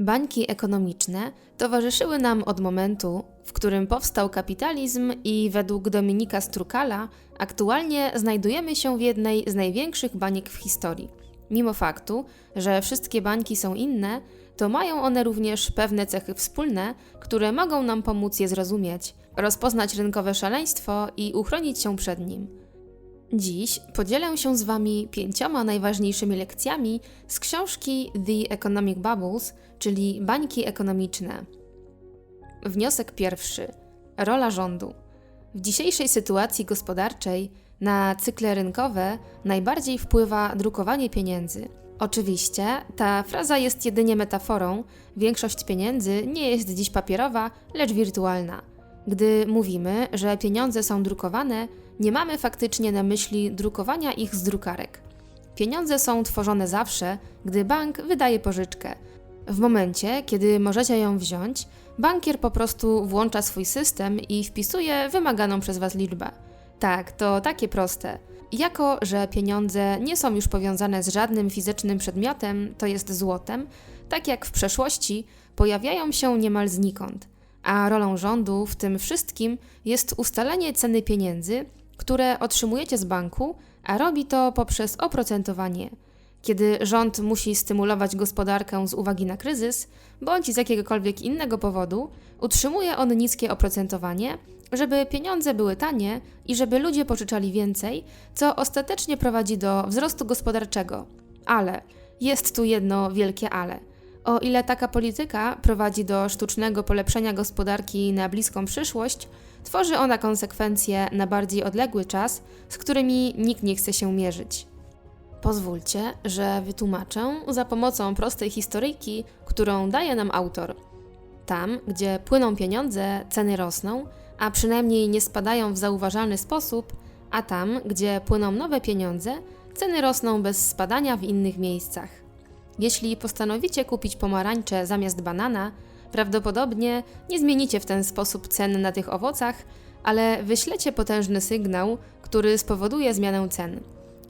Bańki ekonomiczne towarzyszyły nam od momentu, w którym powstał kapitalizm i według Dominika Strukala aktualnie znajdujemy się w jednej z największych baniek w historii. Mimo faktu, że wszystkie bańki są inne, to mają one również pewne cechy wspólne, które mogą nam pomóc je zrozumieć, rozpoznać rynkowe szaleństwo i uchronić się przed nim. Dziś podzielę się z Wami pięcioma najważniejszymi lekcjami z książki The Economic Bubbles, czyli bańki ekonomiczne. Wniosek pierwszy. Rola rządu. W dzisiejszej sytuacji gospodarczej na cykle rynkowe najbardziej wpływa drukowanie pieniędzy. Oczywiście, ta fraza jest jedynie metaforą, większość pieniędzy nie jest dziś papierowa, lecz wirtualna. Gdy mówimy, że pieniądze są drukowane, nie mamy faktycznie na myśli drukowania ich z drukarek. Pieniądze są tworzone zawsze, gdy bank wydaje pożyczkę. W momencie, kiedy możecie ją wziąć, bankier po prostu włącza swój system i wpisuje wymaganą przez Was liczbę. Tak, to takie proste. Jako, że pieniądze nie są już powiązane z żadnym fizycznym przedmiotem, to jest złotem, tak jak w przeszłości, pojawiają się niemal znikąd. A rolą rządu w tym wszystkim jest ustalenie ceny pieniędzy, które otrzymujecie z banku, a robi to poprzez oprocentowanie. Kiedy rząd musi stymulować gospodarkę z uwagi na kryzys, bądź z jakiegokolwiek innego powodu, utrzymuje on niskie oprocentowanie, żeby pieniądze były tanie i żeby ludzie pożyczali więcej, co ostatecznie prowadzi do wzrostu gospodarczego. Ale jest tu jedno wielkie ale. O ile taka polityka prowadzi do sztucznego polepszenia gospodarki na bliską przyszłość, tworzy ona konsekwencje na bardziej odległy czas, z którymi nikt nie chce się mierzyć. Pozwólcie, że wytłumaczę za pomocą prostej historyjki, którą daje nam autor. Tam, gdzie płyną pieniądze, ceny rosną, a przynajmniej nie spadają w zauważalny sposób, a tam, gdzie płyną nowe pieniądze, ceny rosną bez spadania w innych miejscach. Jeśli postanowicie kupić pomarańcze zamiast banana, prawdopodobnie nie zmienicie w ten sposób cen na tych owocach, ale wyślecie potężny sygnał, który spowoduje zmianę cen.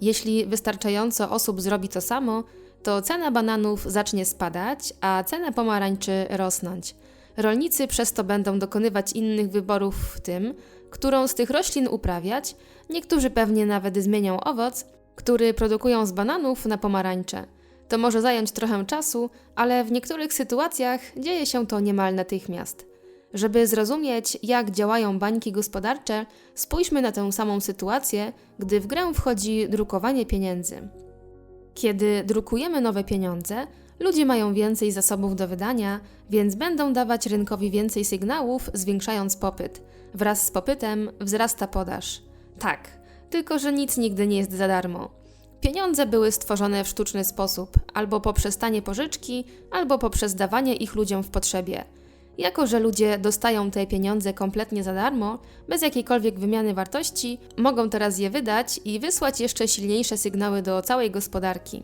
Jeśli wystarczająco osób zrobi to samo, to cena bananów zacznie spadać, a cena pomarańczy rosnąć. Rolnicy przez to będą dokonywać innych wyborów w tym, którą z tych roślin uprawiać. Niektórzy pewnie nawet zmienią owoc, który produkują z bananów na pomarańcze. To może zająć trochę czasu, ale w niektórych sytuacjach dzieje się to niemal natychmiast. Żeby zrozumieć, jak działają bańki gospodarcze, spójrzmy na tę samą sytuację, gdy w grę wchodzi drukowanie pieniędzy. Kiedy drukujemy nowe pieniądze, ludzie mają więcej zasobów do wydania, więc będą dawać rynkowi więcej sygnałów, zwiększając popyt. Wraz z popytem wzrasta podaż. Tak, tylko że nic nigdy nie jest za darmo. Pieniądze były stworzone w sztuczny sposób, albo poprzez tanie pożyczki, albo poprzez dawanie ich ludziom w potrzebie. Jako, że ludzie dostają te pieniądze kompletnie za darmo, bez jakiejkolwiek wymiany wartości, mogą teraz je wydać i wysłać jeszcze silniejsze sygnały do całej gospodarki.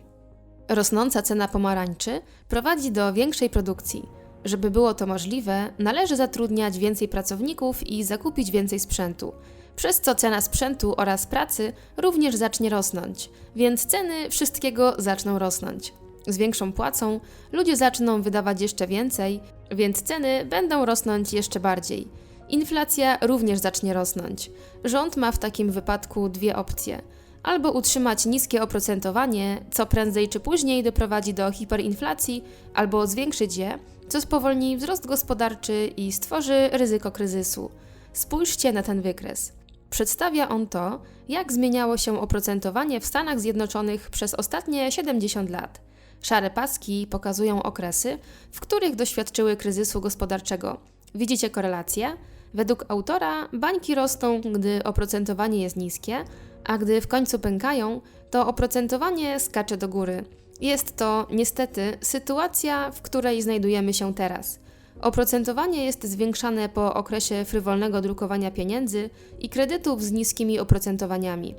Rosnąca cena pomarańczy prowadzi do większej produkcji. Żeby było to możliwe, należy zatrudniać więcej pracowników i zakupić więcej sprzętu, przez co cena sprzętu oraz pracy również zacznie rosnąć, więc ceny wszystkiego zaczną rosnąć. Z większą płacą ludzie zaczną wydawać jeszcze więcej, więc ceny będą rosnąć jeszcze bardziej. Inflacja również zacznie rosnąć. Rząd ma w takim wypadku dwie opcje: albo utrzymać niskie oprocentowanie, co prędzej czy później doprowadzi do hiperinflacji, albo zwiększyć je, co spowolni wzrost gospodarczy i stworzy ryzyko kryzysu. Spójrzcie na ten wykres. Przedstawia on to, jak zmieniało się oprocentowanie w Stanach Zjednoczonych przez ostatnie 70 lat. Szare paski pokazują okresy, w których doświadczyły kryzysu gospodarczego. Widzicie korelację? Według autora bańki rosną, gdy oprocentowanie jest niskie, a gdy w końcu pękają, to oprocentowanie skacze do góry. Jest to, niestety, sytuacja, w której znajdujemy się teraz. Oprocentowanie jest zwiększane po okresie frywolnego drukowania pieniędzy i kredytów z niskimi oprocentowaniami.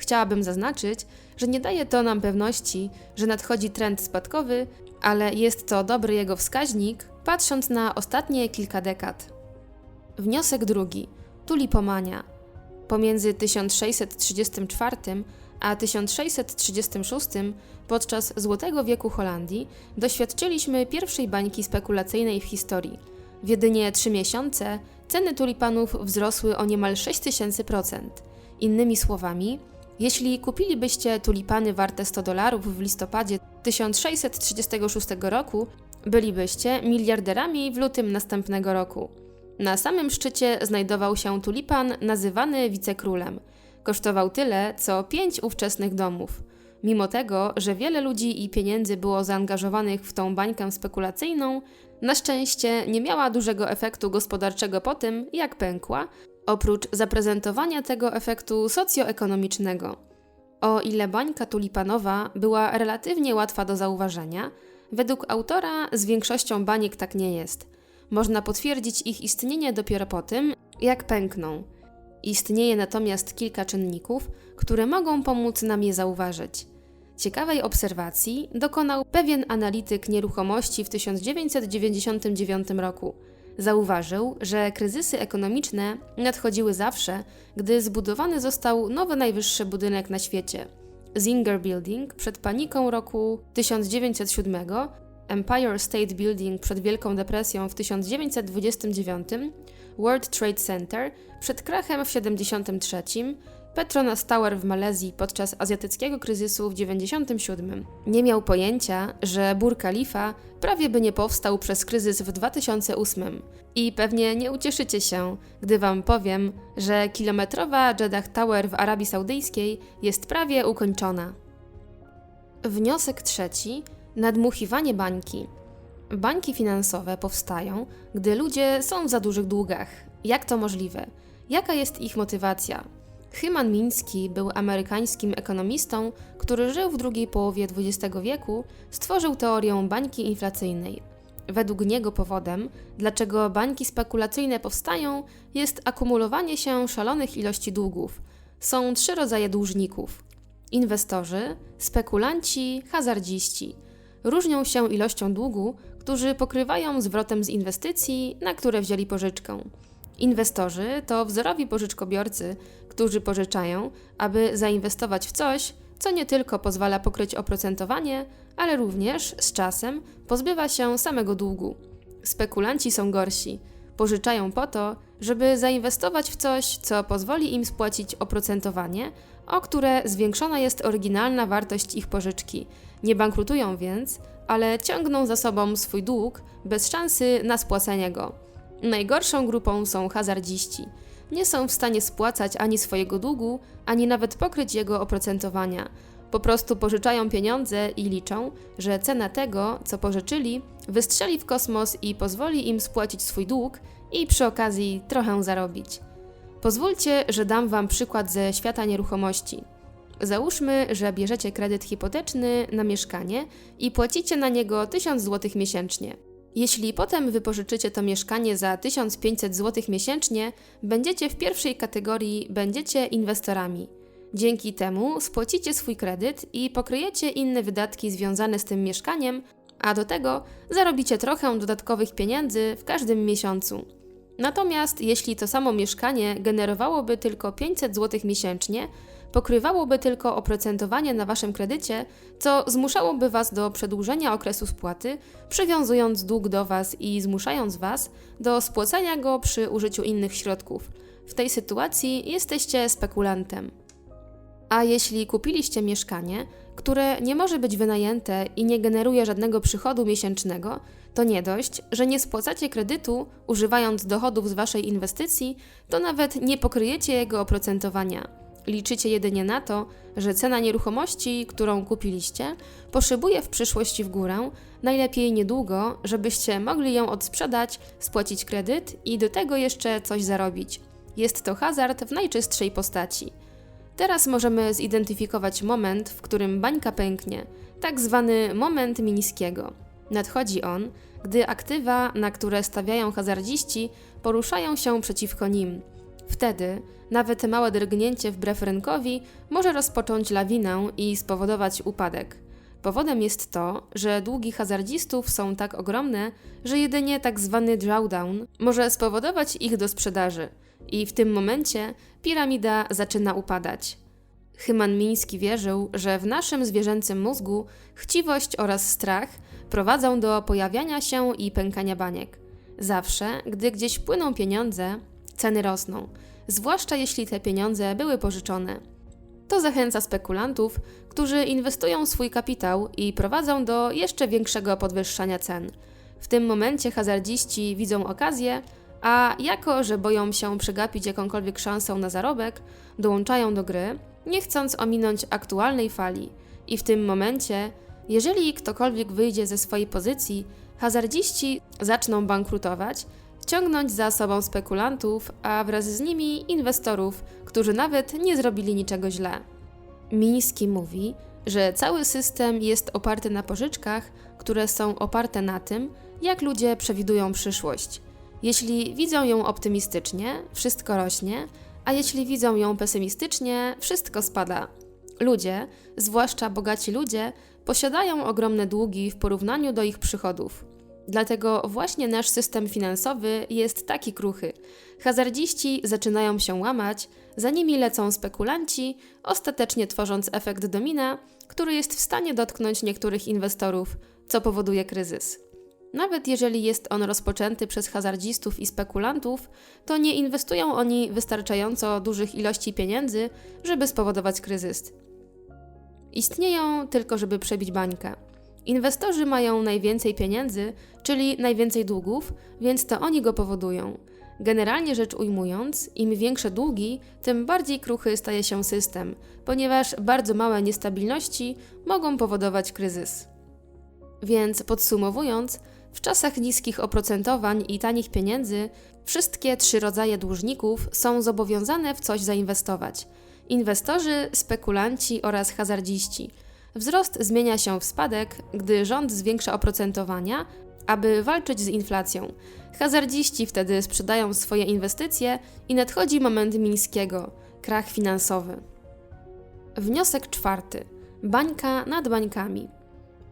Chciałabym zaznaczyć, że nie daje to nam pewności, że nadchodzi trend spadkowy, ale jest to dobry jego wskaźnik, patrząc na ostatnie kilka dekad. Wniosek drugi. Tulipomania. Pomiędzy 1634 a 1636 podczas Złotego Wieku Holandii doświadczyliśmy pierwszej bańki spekulacyjnej w historii. W jedynie 3 miesiące ceny tulipanów wzrosły o niemal 6000%. Innymi słowami, jeśli kupilibyście tulipany warte 100 dolarów w listopadzie 1636 roku, bylibyście miliarderami w lutym następnego roku. Na samym szczycie znajdował się tulipan nazywany wicekrólem. Kosztował tyle, co pięć ówczesnych domów. Mimo tego, że wiele ludzi i pieniędzy było zaangażowanych w tą bańkę spekulacyjną, na szczęście nie miała dużego efektu gospodarczego po tym, jak pękła, oprócz zaprezentowania tego efektu socjoekonomicznego. O ile bańka tulipanowa była relatywnie łatwa do zauważenia, według autora z większością baniek tak nie jest. Można potwierdzić ich istnienie dopiero po tym, jak pękną. Istnieje natomiast kilka czynników, które mogą pomóc nam je zauważyć. Ciekawej obserwacji dokonał pewien analityk nieruchomości w 1999 roku. Zauważył, że kryzysy ekonomiczne nadchodziły zawsze, gdy zbudowany został nowy najwyższy budynek na świecie. Zinger Building przed paniką roku 1907, Empire State Building przed Wielką Depresją w 1929, World Trade Center przed krachem w 1973, Petronas Tower w Malezji podczas azjatyckiego kryzysu w 97. Nie miał pojęcia, że Burj Khalifa prawie by nie powstał przez kryzys w 2008. I pewnie nie ucieszycie się, gdy wam powiem, że kilometrowa Jeddah Tower w Arabii Saudyjskiej jest prawie ukończona. Wniosek trzeci. Nadmuchiwanie bańki. Bańki finansowe powstają, gdy ludzie są w za dużych długach. Jak to możliwe? Jaka jest ich motywacja? Hyman Miński był amerykańskim ekonomistą, który żył w drugiej połowie XX wieku, stworzył teorię bańki inflacyjnej. Według niego powodem, dlaczego bańki spekulacyjne powstają, jest akumulowanie się szalonych ilości długów. Są trzy rodzaje dłużników: inwestorzy, spekulanci, hazardziści. Różnią się ilością długu, którzy pokrywają zwrotem z inwestycji, na które wzięli pożyczkę. Inwestorzy to wzorowi pożyczkobiorcy, którzy pożyczają, aby zainwestować w coś, co nie tylko pozwala pokryć oprocentowanie, ale również z czasem pozbywa się samego długu. Spekulanci są gorsi. Pożyczają po to, żeby zainwestować w coś, co pozwoli im spłacić oprocentowanie, o które zwiększona jest oryginalna wartość ich pożyczki. Nie bankrutują więc, ale ciągną za sobą swój dług bez szansy na spłacenie go. Najgorszą grupą są hazardziści. Nie są w stanie spłacać ani swojego długu, ani nawet pokryć jego oprocentowania. Po prostu pożyczają pieniądze i liczą, że cena tego, co pożyczyli, wystrzeli w kosmos i pozwoli im spłacić swój dług i przy okazji trochę zarobić. Pozwólcie, że dam Wam przykład ze świata nieruchomości. Załóżmy, że bierzecie kredyt hipoteczny na mieszkanie i płacicie na niego 1000 zł miesięcznie. Jeśli potem wypożyczycie to mieszkanie za 1500 zł miesięcznie, będziecie w pierwszej kategorii, będziecie inwestorami. Dzięki temu spłacicie swój kredyt i pokryjecie inne wydatki związane z tym mieszkaniem, a do tego zarobicie trochę dodatkowych pieniędzy w każdym miesiącu. Natomiast jeśli to samo mieszkanie generowałoby tylko 500 zł miesięcznie, pokrywałoby tylko oprocentowanie na waszym kredycie, co zmuszałoby was do przedłużenia okresu spłaty, przywiązując dług do was i zmuszając was do spłacania go przy użyciu innych środków. W tej sytuacji jesteście spekulantem. A jeśli kupiliście mieszkanie, które nie może być wynajęte i nie generuje żadnego przychodu miesięcznego, to nie dość, że nie spłacacie kredytu używając dochodów z waszej inwestycji, to nawet nie pokryjecie jego oprocentowania. Liczycie jedynie na to, że cena nieruchomości, którą kupiliście, poszybuje w przyszłości w górę, najlepiej niedługo, żebyście mogli ją odsprzedać, spłacić kredyt i do tego jeszcze coś zarobić. Jest to hazard w najczystszej postaci. Teraz możemy zidentyfikować moment, w którym bańka pęknie, tak zwany moment Mińskiego. Nadchodzi on, gdy aktywa, na które stawiają hazardziści, poruszają się przeciwko nim. Wtedy nawet małe drgnięcie wbrew rynkowi może rozpocząć lawinę i spowodować upadek. Powodem jest to, że długi hazardzistów są tak ogromne, że jedynie tak zwany drawdown może spowodować ich do sprzedaży i w tym momencie piramida zaczyna upadać. Hyman Miński wierzył, że w naszym zwierzęcym mózgu chciwość oraz strach prowadzą do pojawiania się i pękania baniek. Zawsze, gdy gdzieś płyną pieniądze, ceny rosną, zwłaszcza jeśli te pieniądze były pożyczone. To zachęca spekulantów, którzy inwestują swój kapitał i prowadzą do jeszcze większego podwyższania cen. W tym momencie hazardziści widzą okazję, a jako, że boją się przegapić jakąkolwiek szansę na zarobek, dołączają do gry, nie chcąc ominąć aktualnej fali. I w tym momencie, jeżeli ktokolwiek wyjdzie ze swojej pozycji, hazardziści zaczną bankrutować, ciągnąć za sobą spekulantów, a wraz z nimi inwestorów, którzy nawet nie zrobili niczego źle. Miński mówi, że cały system jest oparty na pożyczkach, które są oparte na tym, jak ludzie przewidują przyszłość. Jeśli widzą ją optymistycznie, wszystko rośnie, a jeśli widzą ją pesymistycznie, wszystko spada. Ludzie, zwłaszcza bogaci ludzie, posiadają ogromne długi w porównaniu do ich przychodów. Dlatego właśnie nasz system finansowy jest taki kruchy. Hazardziści zaczynają się łamać, za nimi lecą spekulanci, ostatecznie tworząc efekt domina, który jest w stanie dotknąć niektórych inwestorów, co powoduje kryzys. Nawet jeżeli jest on rozpoczęty przez hazardzistów i spekulantów, to nie inwestują oni wystarczająco dużych ilości pieniędzy, żeby spowodować kryzys. Istnieją tylko, żeby przebić bańkę. Inwestorzy mają najwięcej pieniędzy, czyli najwięcej długów, więc to oni go powodują. Generalnie rzecz ujmując, im większe długi, tym bardziej kruchy staje się system, ponieważ bardzo małe niestabilności mogą powodować kryzys. Więc podsumowując, w czasach niskich oprocentowań i tanich pieniędzy, wszystkie trzy rodzaje dłużników są zobowiązane w coś zainwestować: inwestorzy, spekulanci oraz hazardziści. Wzrost zmienia się w spadek, gdy rząd zwiększa oprocentowania, aby walczyć z inflacją. Hazardziści wtedy sprzedają swoje inwestycje i nadchodzi moment mińskiego krach finansowy. Wniosek czwarty. Bańka nad bańkami.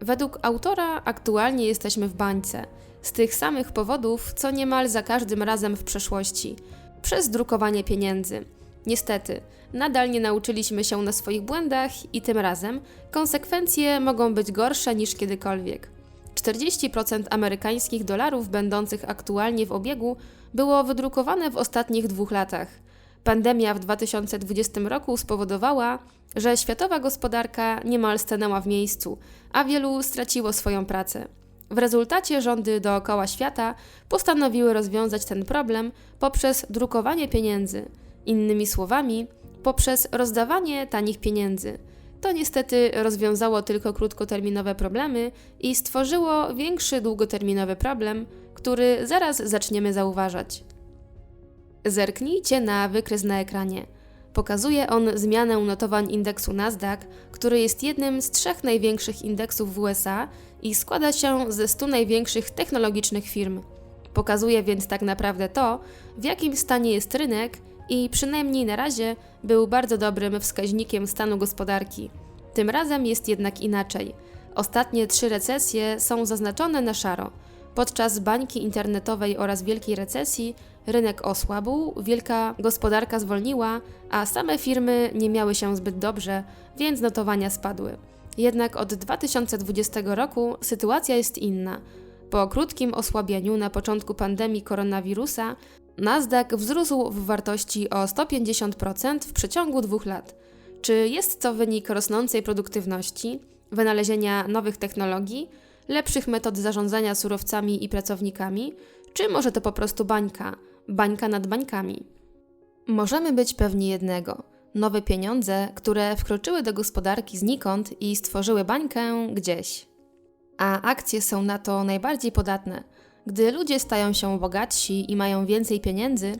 Według autora aktualnie jesteśmy w bańce, z tych samych powodów, co niemal za każdym razem w przeszłości przez drukowanie pieniędzy. Niestety, nadal nie nauczyliśmy się na swoich błędach i tym razem konsekwencje mogą być gorsze niż kiedykolwiek. 40% amerykańskich dolarów będących aktualnie w obiegu było wydrukowane w ostatnich dwóch latach. Pandemia w 2020 roku spowodowała, że światowa gospodarka niemal stanęła w miejscu, a wielu straciło swoją pracę. W rezultacie rządy dookoła świata postanowiły rozwiązać ten problem poprzez drukowanie pieniędzy, innymi słowami, poprzez rozdawanie tanich pieniędzy. To niestety rozwiązało tylko krótkoterminowe problemy i stworzyło większy długoterminowy problem, który zaraz zaczniemy zauważać. Zerknijcie na wykres na ekranie. Pokazuje on zmianę notowań indeksu Nasdaq, który jest jednym z trzech największych indeksów w USA i składa się ze 100 największych technologicznych firm. Pokazuje więc tak naprawdę to, w jakim stanie jest rynek i przynajmniej na razie był bardzo dobrym wskaźnikiem stanu gospodarki. Tym razem jest jednak inaczej. Ostatnie trzy recesje są zaznaczone na szaro. Podczas bańki internetowej oraz wielkiej recesji rynek osłabł, wielka gospodarka zwolniła, a same firmy nie miały się zbyt dobrze, więc notowania spadły. Jednak od 2020 roku sytuacja jest inna. Po krótkim osłabieniu na początku pandemii koronawirusa, Nasdaq wzrósł w wartości o 150% w przeciągu dwóch lat. Czy jest to wynik rosnącej produktywności, wynalezienia nowych technologii, lepszych metod zarządzania surowcami i pracownikami, czy może to po prostu bańka, bańka nad bańkami? Możemy być pewni jednego: nowe pieniądze, które wkroczyły do gospodarki znikąd i stworzyły bańkę gdzieś. A akcje są na to najbardziej podatne. Gdy ludzie stają się bogatsi i mają więcej pieniędzy,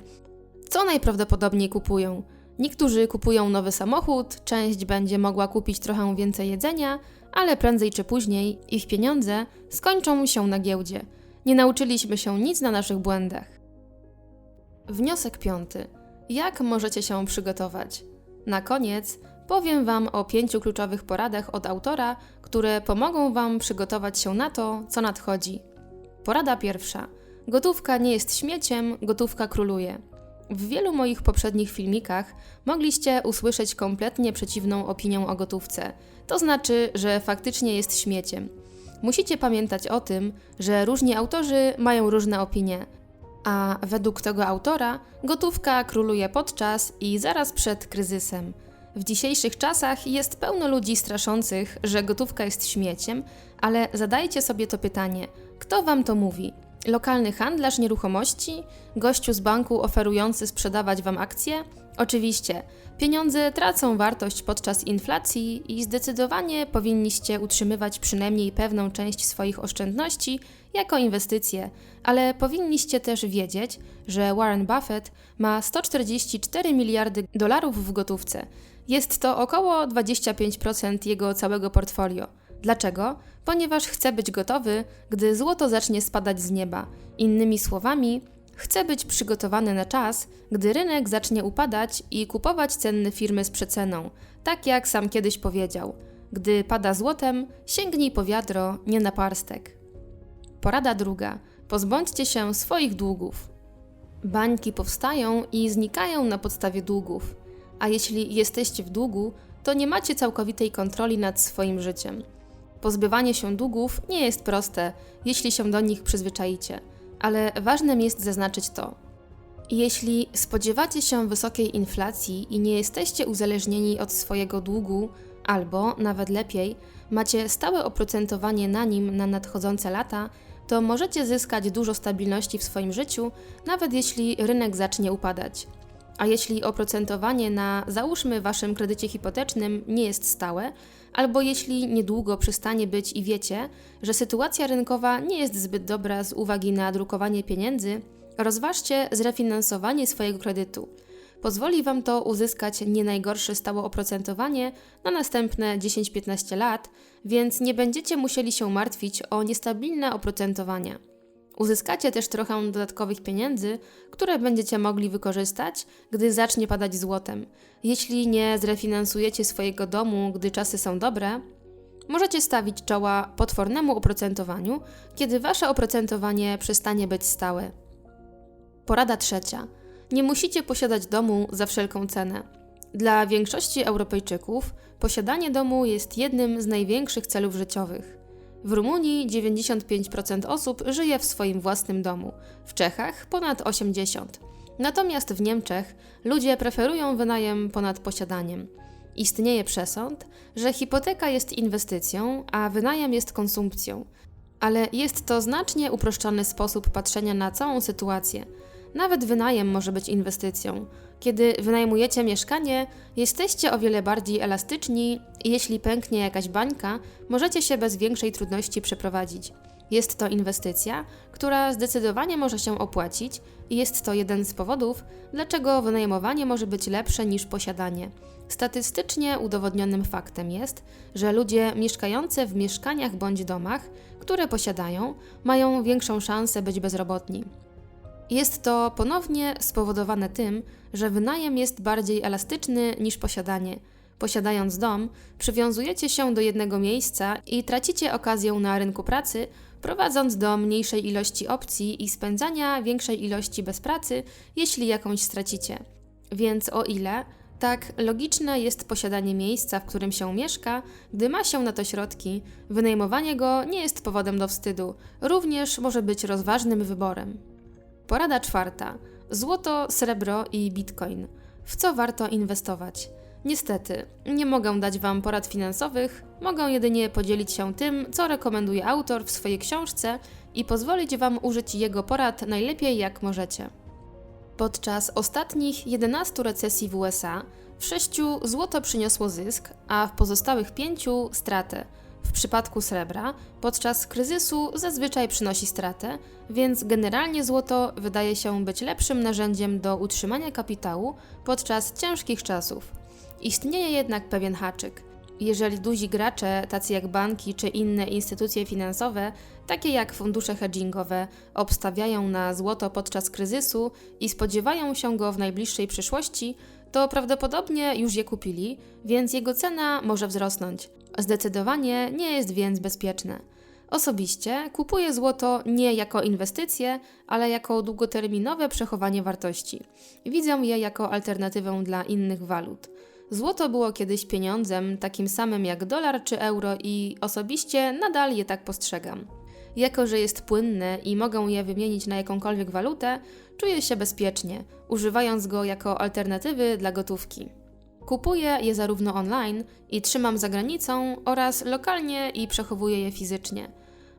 co najprawdopodobniej kupują? Niektórzy kupują nowy samochód, część będzie mogła kupić trochę więcej jedzenia, ale prędzej czy później ich pieniądze skończą się na giełdzie. Nie nauczyliśmy się nic na naszych błędach. Wniosek piąty. Jak możecie się przygotować? Na koniec powiem Wam o pięciu kluczowych poradach od autora, które pomogą Wam przygotować się na to, co nadchodzi. Porada pierwsza. Gotówka nie jest śmieciem, gotówka króluje. W wielu moich poprzednich filmikach mogliście usłyszeć kompletnie przeciwną opinię o gotówce. To znaczy, że faktycznie jest śmieciem. Musicie pamiętać o tym, że różni autorzy mają różne opinie, a według tego autora gotówka króluje podczas i zaraz przed kryzysem. W dzisiejszych czasach jest pełno ludzi straszących, że gotówka jest śmieciem, ale zadajcie sobie to pytanie: kto wam to mówi? Lokalny handlarz nieruchomości? Gościu z banku oferujący sprzedawać wam akcje? Oczywiście, pieniądze tracą wartość podczas inflacji i zdecydowanie powinniście utrzymywać przynajmniej pewną część swoich oszczędności jako inwestycje, ale powinniście też wiedzieć, że Warren Buffett ma 144 miliardy dolarów w gotówce. Jest to około 25% jego całego portfolio. Dlaczego? Ponieważ chce być gotowy, gdy złoto zacznie spadać z nieba. Innymi słowami, chce być przygotowany na czas, gdy rynek zacznie upadać i kupować cenne firmy z przeceną, tak jak sam kiedyś powiedział. Gdy pada złotem, sięgnij po wiadro, nie na parstek. Porada druga. Pozbądźcie się swoich długów. Bańki powstają i znikają na podstawie długów. A jeśli jesteście w długu, to nie macie całkowitej kontroli nad swoim życiem. Pozbywanie się długów nie jest proste, jeśli się do nich przyzwyczaicie, ale ważnym jest zaznaczyć to. Jeśli spodziewacie się wysokiej inflacji i nie jesteście uzależnieni od swojego długu, albo nawet lepiej, macie stałe oprocentowanie na nim na nadchodzące lata, to możecie zyskać dużo stabilności w swoim życiu, nawet jeśli rynek zacznie upadać. A jeśli oprocentowanie na załóżmy waszym kredycie hipotecznym nie jest stałe, albo jeśli niedługo przestanie być i wiecie, że sytuacja rynkowa nie jest zbyt dobra z uwagi na drukowanie pieniędzy, rozważcie zrefinansowanie swojego kredytu. Pozwoli Wam to uzyskać nie najgorsze stałe oprocentowanie na następne 10-15 lat, więc nie będziecie musieli się martwić o niestabilne oprocentowania. Uzyskacie też trochę dodatkowych pieniędzy, które będziecie mogli wykorzystać, gdy zacznie padać złotem. Jeśli nie zrefinansujecie swojego domu, gdy czasy są dobre, możecie stawić czoła potwornemu oprocentowaniu, kiedy wasze oprocentowanie przestanie być stałe. Porada trzecia. Nie musicie posiadać domu za wszelką cenę. Dla większości Europejczyków posiadanie domu jest jednym z największych celów życiowych. W Rumunii 95% osób żyje w swoim własnym domu, w Czechach ponad 80%. Natomiast w Niemczech ludzie preferują wynajem ponad posiadaniem. Istnieje przesąd, że hipoteka jest inwestycją, a wynajem jest konsumpcją. Ale jest to znacznie uproszczony sposób patrzenia na całą sytuację. Nawet wynajem może być inwestycją. Kiedy wynajmujecie mieszkanie, jesteście o wiele bardziej elastyczni i jeśli pęknie jakaś bańka, możecie się bez większej trudności przeprowadzić. Jest to inwestycja, która zdecydowanie może się opłacić i jest to jeden z powodów, dlaczego wynajmowanie może być lepsze niż posiadanie. Statystycznie udowodnionym faktem jest, że ludzie mieszkający w mieszkaniach bądź domach, które posiadają, mają większą szansę być bezrobotni. Jest to ponownie spowodowane tym, że wynajem jest bardziej elastyczny niż posiadanie. Posiadając dom, przywiązujecie się do jednego miejsca i tracicie okazję na rynku pracy, prowadząc do mniejszej ilości opcji i spędzania większej ilości bez pracy, jeśli jakąś stracicie. Więc o ile tak logiczne jest posiadanie miejsca, w którym się mieszka, gdy ma się na to środki, wynajmowanie go nie jest powodem do wstydu, również może być rozważnym wyborem. Porada czwarta: złoto, srebro i bitcoin. W co warto inwestować? Niestety, nie mogę dać Wam porad finansowych, mogę jedynie podzielić się tym, co rekomenduje autor w swojej książce i pozwolić Wam użyć jego porad najlepiej jak możecie. Podczas ostatnich 11 recesji w USA w sześciu złoto przyniosło zysk, a w pozostałych pięciu stratę. W przypadku srebra podczas kryzysu zazwyczaj przynosi stratę, więc generalnie złoto wydaje się być lepszym narzędziem do utrzymania kapitału podczas ciężkich czasów. Istnieje jednak pewien haczyk. Jeżeli duzi gracze, tacy jak banki czy inne instytucje finansowe, takie jak fundusze hedgingowe, obstawiają na złoto podczas kryzysu i spodziewają się go w najbliższej przyszłości, to prawdopodobnie już je kupili, więc jego cena może wzrosnąć. Zdecydowanie nie jest więc bezpieczne. Osobiście kupuję złoto nie jako inwestycję, ale jako długoterminowe przechowanie wartości. Widzę je jako alternatywę dla innych walut. Złoto było kiedyś pieniądzem takim samym jak dolar czy euro i osobiście nadal je tak postrzegam. Jako, że jest płynne i mogę je wymienić na jakąkolwiek walutę, czuję się bezpiecznie, używając go jako alternatywy dla gotówki. Kupuję je zarówno online i trzymam za granicą oraz lokalnie i przechowuję je fizycznie.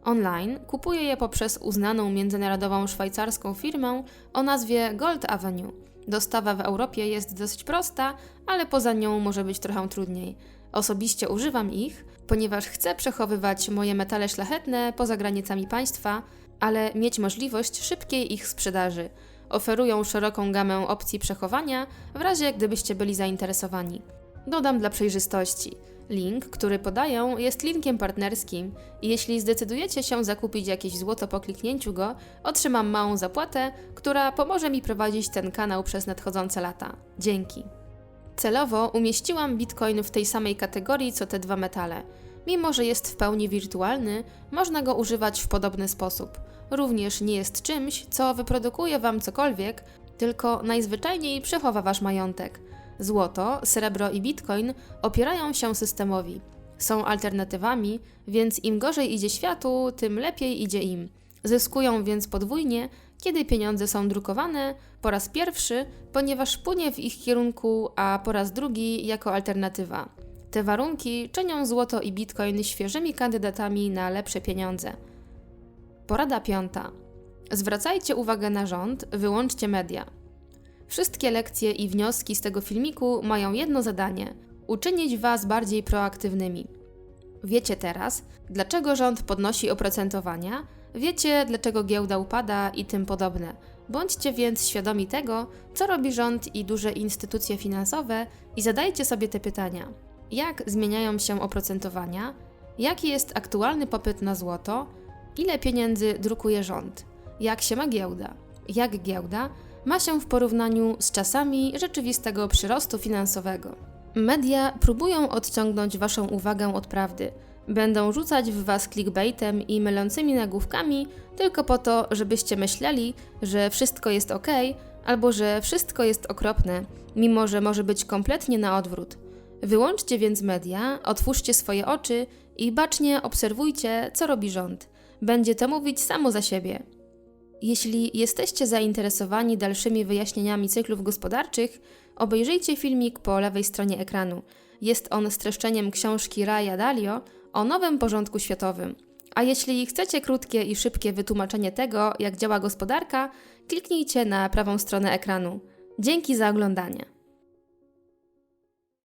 Online kupuję je poprzez uznaną międzynarodową szwajcarską firmę o nazwie Gold Avenue. Dostawa w Europie jest dosyć prosta, ale poza nią może być trochę trudniej. Osobiście używam ich, ponieważ chcę przechowywać moje metale szlachetne poza granicami państwa, ale mieć możliwość szybkiej ich sprzedaży. Oferują szeroką gamę opcji przechowania, w razie gdybyście byli zainteresowani. Dodam dla przejrzystości. Link, który podają, jest linkiem partnerskim i jeśli zdecydujecie się zakupić jakieś złoto po kliknięciu go, otrzymam małą zapłatę, która pomoże mi prowadzić ten kanał przez nadchodzące lata. Dzięki. Celowo umieściłam Bitcoin w tej samej kategorii co te dwa metale. Mimo, że jest w pełni wirtualny, można go używać w podobny sposób. Również nie jest czymś, co wyprodukuje Wam cokolwiek, tylko najzwyczajniej przechowa Wasz majątek. Złoto, srebro i bitcoin opierają się systemowi. Są alternatywami, więc im gorzej idzie światu, tym lepiej idzie im. Zyskują więc podwójnie, kiedy pieniądze są drukowane po raz pierwszy, ponieważ płynie w ich kierunku, a po raz drugi jako alternatywa. Te warunki czynią złoto i bitcoin świeżymi kandydatami na lepsze pieniądze. Porada piąta. Zwracajcie uwagę na rząd, wyłączcie media. Wszystkie lekcje i wnioski z tego filmiku mają jedno zadanie uczynić Was bardziej proaktywnymi. Wiecie teraz, dlaczego rząd podnosi oprocentowania, wiecie, dlaczego giełda upada i tym podobne. Bądźcie więc świadomi tego, co robi rząd i duże instytucje finansowe i zadajcie sobie te pytania. Jak zmieniają się oprocentowania? Jaki jest aktualny popyt na złoto? Ile pieniędzy drukuje rząd? Jak się ma giełda? Jak giełda ma się w porównaniu z czasami rzeczywistego przyrostu finansowego? Media próbują odciągnąć Waszą uwagę od prawdy. Będą rzucać w Was clickbaitem i mylącymi nagłówkami tylko po to, żebyście myśleli, że wszystko jest ok, albo że wszystko jest okropne, mimo że może być kompletnie na odwrót. Wyłączcie więc media, otwórzcie swoje oczy i bacznie obserwujcie, co robi rząd. Będzie to mówić samo za siebie. Jeśli jesteście zainteresowani dalszymi wyjaśnieniami cyklów gospodarczych, obejrzyjcie filmik po lewej stronie ekranu. Jest on streszczeniem książki Raya Dalio o nowym porządku światowym. A jeśli chcecie krótkie i szybkie wytłumaczenie tego, jak działa gospodarka, kliknijcie na prawą stronę ekranu. Dzięki za oglądanie.